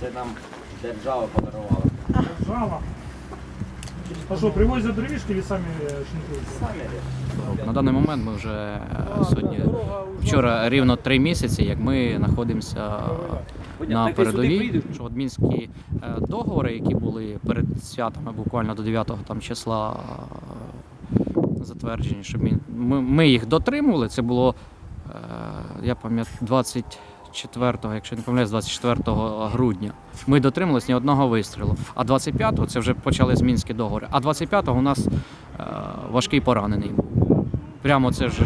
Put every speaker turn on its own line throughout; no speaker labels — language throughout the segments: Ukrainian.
Це нам держава подарувала.
Держава. А що, привозять дровішки чи самі е,
шинкують?
На даний момент ми вже е, сьогодні, вчора рівно три місяці, як ми знаходимося е, на передовій. Що от мінські договори, які були перед святами, буквально до 9 там числа затверджені, що ми, ми їх дотримували. Це було я пам'ятаю 20. 24-го, якщо не помиляюсь, 24 грудня. Ми дотрималися ні одного вистрілу. А 25-го це вже почали з мінські договори. А 25-го у нас е, важкий поранений. Прямо це ж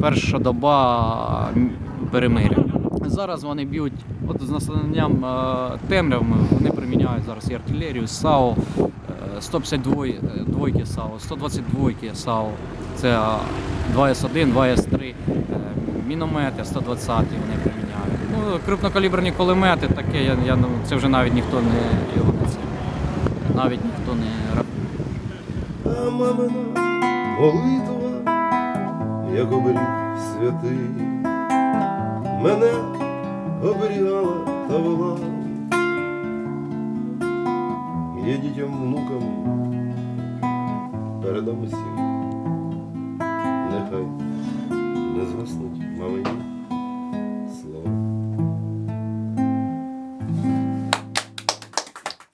перша доба перемиря. Зараз вони б'ють от з настанням е, темрявами, вони приміняють зараз і артилерію, САУ, е, 152 е, двойки САУ, 122 САУ, це е, 2С1, 2С3, е, міномети 120 вони приміняють. Ну, крупнокаліберні кулемети таке, я, я, ну, це вже навіть ніхто не його не це. Навіть ніхто не.
А мамина молитва, як оберіг святий, мене оберігала та вела. Я дітям внукам передам усім,